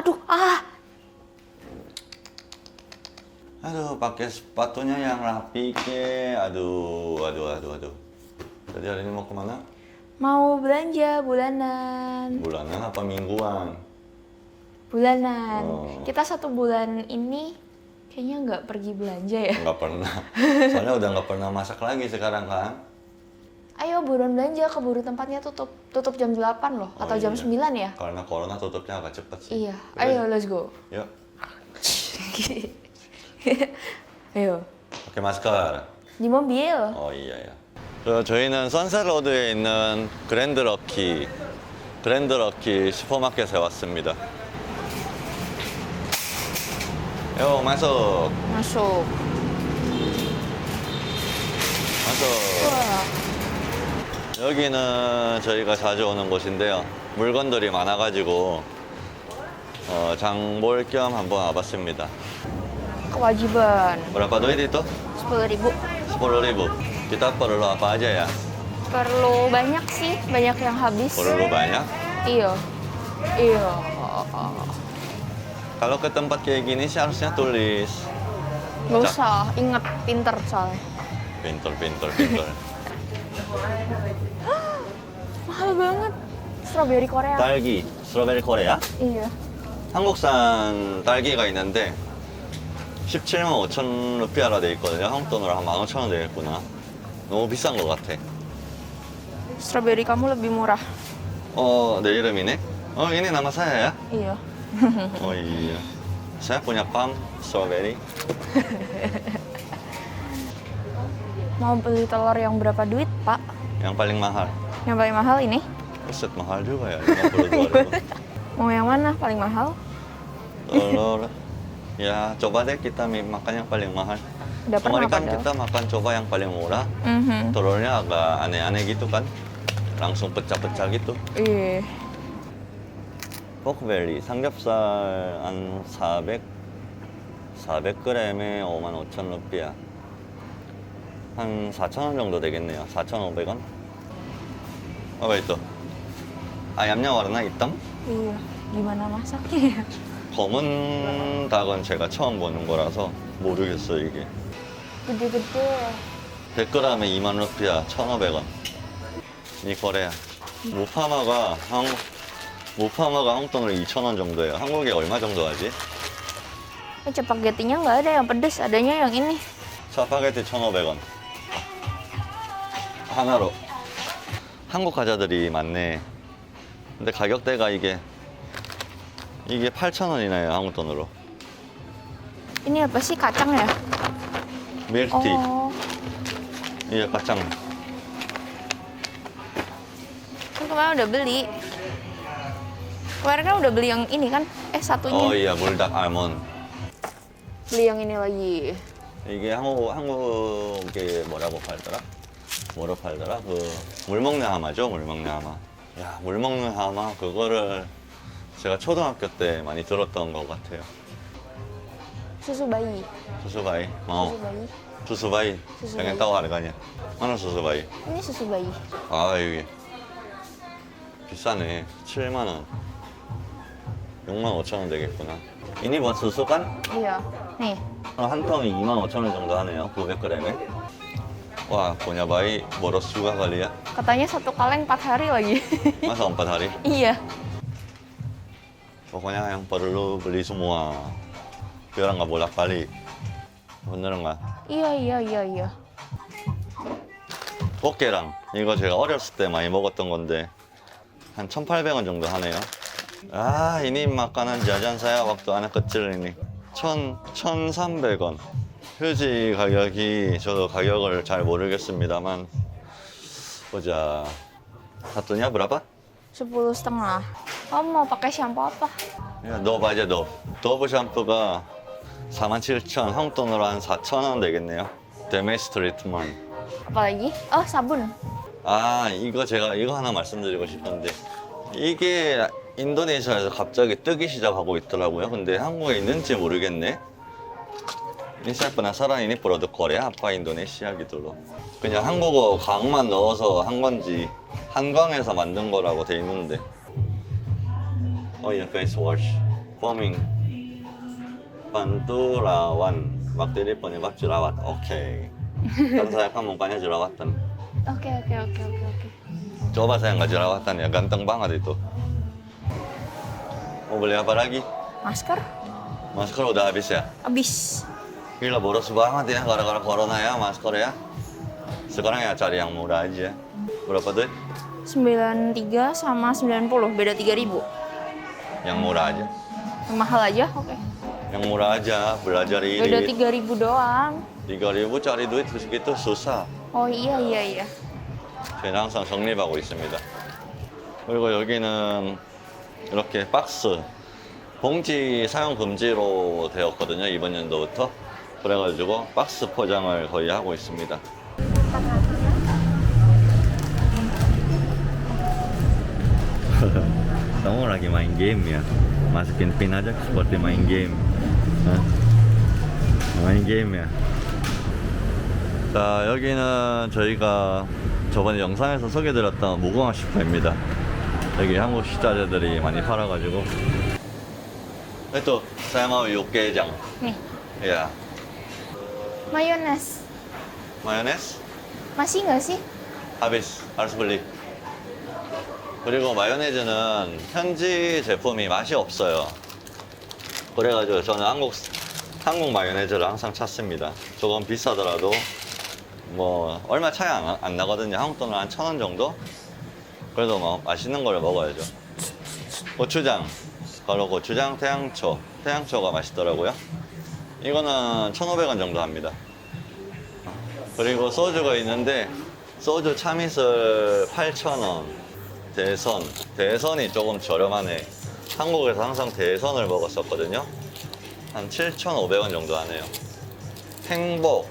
Aduh, ah. Aduh, pakai sepatunya yang rapi ke. Aduh, aduh, aduh, aduh. Tadi hari ini mau ke mana? Mau belanja bulanan. Bulanan apa mingguan? Bulanan. Oh. Kita satu bulan ini kayaknya nggak pergi belanja ya. Nggak pernah. Soalnya udah nggak pernah masak lagi sekarang kan. Ayo buruan belanja, keburu tempatnya tutup. Tutup jam 8 loh, Oh, atau jam iya. 9 ya? Karena corona tutupnya agak cepet sih. Iya. Ayo, let's go. Yuk, Ayo. pakai masker. Di mobil. 어, iya ya. 저, 저희는 선셋로드에 있는 그랜드 럭키, 그랜드 럭키 슈퍼마켓에 왔습니다. 요, Masuk. 마석. Wah. 여기는 저희가 자주 오는 곳인데요. 물건들이 많아가지고 어, 장볼 겸 한번 와봤습니다. Kewajiban. Berapa duit itu? 10 ribu. 10 ribu. Kita perlu apa aja ya? Perlu banyak sih, banyak yang habis. Perlu banyak. Iya. Iya. Kalau ke tempat kayak gini sih harusnya tulis. Gak Cak. usah, inget pinter soalnya. Pinter, pinter, pinter. Mahal banget. Strawberry Korea. 딸기, 스트로베리 코리아. Iya. 한국산 딸기가 있는데 17만 5천 루피아라 돼 있거든요. 한국 돈으로 한 15,000원 되겠구나. 너무 비싼 것 같아. Strawberry kamu lebih murah. 어, 내 이름이네? 어, nama saya ya? Iya. Oh. Saya punya pam strawberry. Mau beli telur yang berapa duit, Pak? Yang paling mahal. Yang paling mahal ini? Buset mahal juga ya, 52 ribu. Mau yang mana paling mahal? Telur. Ya, coba deh kita mi- makan yang paling mahal. Udah pernah Kemarin kan padahal. kita makan coba yang paling murah. Mhm. Telurnya agak aneh-aneh gitu kan. Langsung pecah-pecah gitu. Iya. 포크벨리 삼겹살 한 400, 400g에 5만 5천 루피야. 한 4천 원 정도 되겠네요. 4,500원. apa itu? ayamnya warna hitam. Iya. Gimana masaknya ya? 검은 닭은 제가 처음 보는 거라서 모르겠어요 이게. Gede-gede. 100g에 2만 루피야, 1,500원. 이 거래야. 모파마가 한국 모파마가 한국 돈으로 2,000원 정도예요. 한국에 얼마 정도 하지? Eh, nggak ada yang pedes, adanya yang ini. 짜파게티 1,500원. 하나로. 한국 과자들이 많네. 근데 가격대가 이게 이게 8,000원이나요, 한국 돈으로. Ini apa sih kacang ya? 밀티. Oh, 이게 가짱. kan kemarin udah beli. Kemarin kan udah beli yang ini kan? Eh satunya. 어, iya, 물닭 알몬드. Beli yang ini lagi. 이게 한국 한국에 뭐라고 팔더라? 뭐로 팔더라? 그 물 먹는 하마죠, 물 먹는 하마. 야, 물 먹는 하마 그거를 제가 초등학교 때 많이 들었던 것 같아요. Bayi. 수수바이. Susu 어, bayi. 수수바이. 수수바이. pengen tahu harganya. mana 수수바이? Ini susu bayi. 아, 이게 비싸네. 7만 원. 6만 5천 원 되겠구나. 이니 뭐 수수간? Nih. 한 통이 2만 5천 원 정도 하네요. 900g에. 와, punya bayi boros juga kali ya. Katanya satu kaleng 4 hari lagi. Masa empat hari? iya. Pokoknya yang perlu beli semua. Biar nggak bolak-balik. Bener nggak? Iya, iya, iya, iya. 꽃게랑 이거 제가 어렸을 때 많이 먹었던 건데 한 1,800원 정도 하네요. 아, saya waktu anak kecil ini. 1,000, 1,300원. 휴지 가격이 저도 가격을 잘 모르겠습니다만 보자. satunya berapa? 10 setengah. Kamu mau pakai shampoo apa? 야, 너 맞아 너. 더브 샴푸가 47,000 한국 돈으로 한 4,000원 되겠네요. 데메스 트리트먼트. Apa lagi? Oh, sabun. 아 이거 제가 이거 하나 말씀드리고 싶은데 이게 인도네시아에서 갑자기 뜨기 시작하고 있더라고요. 근데 한국에 있는지 모르겠네. Ini saya penasaran ini produk Korea apa Indonesia gitu loh. 그냥 한국어 강만 넣어서 한 건지 한강에서 만든 거라고 돼 있는데. 어, 예, face wash. Forming Pantulawan Waktu ini penyebab jerawat Oke Kan saya kan mukanya jerawatan Oke oke oke oke oke. Coba saya nggak jerawatan ya Ganteng banget itu Mau beli apa lagi? Masker? Masker udah habis ya? Abis. Gila boros banget ya gara-gara corona ya masker ya Sekarang ya cari yang murah aja Berapa duit? 93 sama 90, beda 3000. Yang murah aja Yang mahal aja, oke. Yang murah aja belajar Beda ini 3000 doang. 3000 cari duit segitu susah Oh iya iya iya. 저희는 항상 정립하고 있습니다. 그리고 여기는 이렇게 박스, 봉지 사용 금지로 되었거든요. 이번 연도부터. 그래가지고 박스 포장을 거의 하고 있습니다. Kamu lagi main game ya? Masukin pin aja seperti main game. Hah? main game ya? 자 여기는 저희가 저번에 영상에서 소개드렸던 무궁화 슈퍼입니다 여기 한국 식자재들이 많이 팔아가지고 또 mau 육개장 마요네즈 sih? habis harus beli 그리고 마요네즈는 현지 제품이 맛이 없어요. 그래가지고 저는 한국 한국 마요네즈를 항상 찾습니다. 조금 비싸더라도 뭐 얼마 차이 안, 안 나거든요. 한국 돈으로 한천 원 정도? 그래도 뭐 맛있는 거를 먹어야죠. 고추장. 바로 고추장 태양초. 태양초가 맛있더라고요 이거는 1,500원 정도 합니다. 그리고 소주가 있는데 소주 참이슬 8,000원. 대선. 대선이 조금 저렴하네. 한국에서 항상 대선을 먹었었거든요. 한 7,500원 정도 하네요. 행복.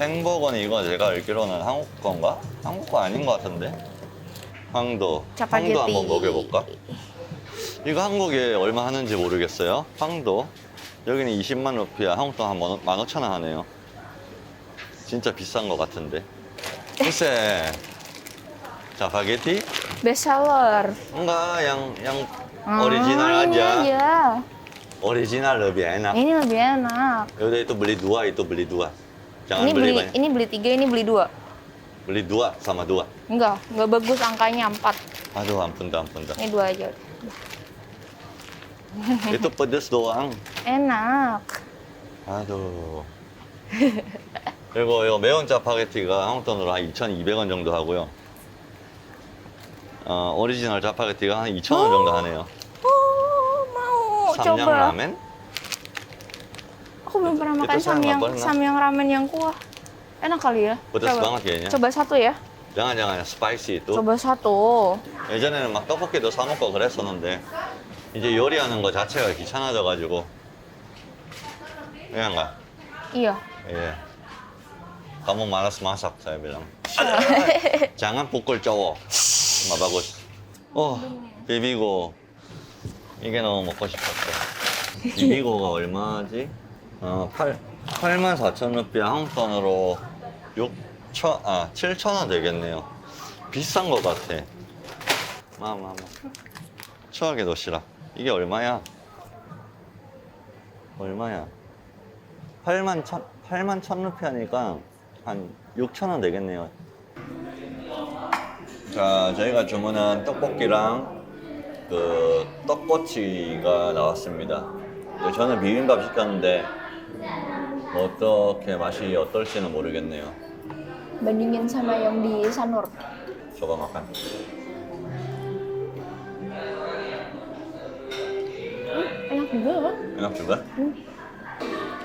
행복은 이거 제가 알기로는 한국 건가? 한국 거 아닌 것 같은데? 황도. 황도 한번 먹여볼까? 이거 한국에 얼마 하는지 모르겠어요. 황도 여기는 20만 루피야 한국 돈 한 15,000원 하네요 진짜 비싼 것 같은데 글쎄 자파게티? Bestseller. enggak yang yang Ah, original ini aja aja. original lebih enak Ini lebih enak. Yaudah itu beli dua, itu beli dua. Jangan ini beli, beli banyak. ini beli tiga, ini beli dua. Beli dua sama dua. Enggak, enggak bagus angkanya empat. Aduh ampun dah, ampun dah. Ini dua aja. Itu pedes doang. Enak. 아두. 그리고 이 매운 짜파게티가 한국 돈으로 한 2,200원 정도 하고요. 어, 오리지널 짜파게티가 한 2,000원 정도 하네요. Oh, mau 삼양 coba. 라멘? Aku belum pernah Itu makan saya nggak samyang, pernah. samyang ramen yang kuah. Enak kali ya? Pedas Coba. banget kayaknya. Coba satu ya. jangan jangan 스파이시 itu. Coba satu. 예전에는 막 떡볶이도 사 먹고 그랬었는데 이제 요리하는 거 자체가 귀찮아져 가지고 그냥 가. Iya. Iya. Kamu malas masak, saya bilang. Jangan pukul cowok. Nggak bagus. Oh, 비비고. 이게 너무 먹고 싶었어. 비비고가 얼마지? 어, 8, 8만 4천 루피야 한국 돈으로 6천, 아, 7천 원 되겠네요. 비싼 것 같아. 마마 마. 추억의 도시락. 이게 얼마야? 얼마야? 8만 천, 8만 천 루피 하니까 한 6천 원 되겠네요. 자, 저희가 주문한 떡볶이랑 그 떡꼬치가 나왔습니다. 저는 비빔밥 시켰는데 어떻게 맛이 어떨지는 모르겠네요. Bandingin sama yang di Sanur. coba makan. Enak juga?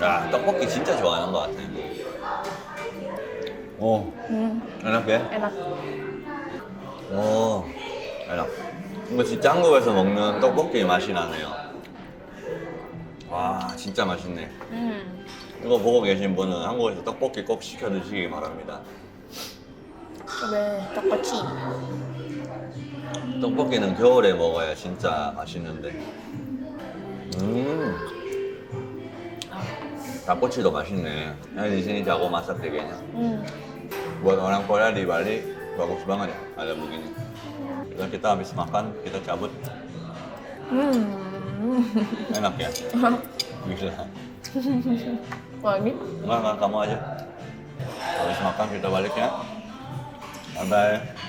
야, 떡볶이 진짜 좋아하는 것 같아. 오, Hmm, enak ya? enak. 오, enak. 이거 진짜 한국에서 먹는 떡볶이 맛이 나네요. 와, 진짜 맛있네. Hmm. 이거 보고 계신 분은 한국에서 떡볶이 꼭 시켜 드시기 바랍니다. Coba tokochi. 떡볶이는 겨울에 먹어야 진짜 맛있는데. 음. 닭꼬치도 맛있네. Nah, di sini jago masak deh kayaknya. Hmm. Buat orang Korea di Bali bagus banget ya ada begini. Dan kita habis makan, kita cabut. Hmm. Enak ya? Bisa. Lagi? Enggak, enggak, kamu aja. Habis makan kita balik ya. Bye-bye.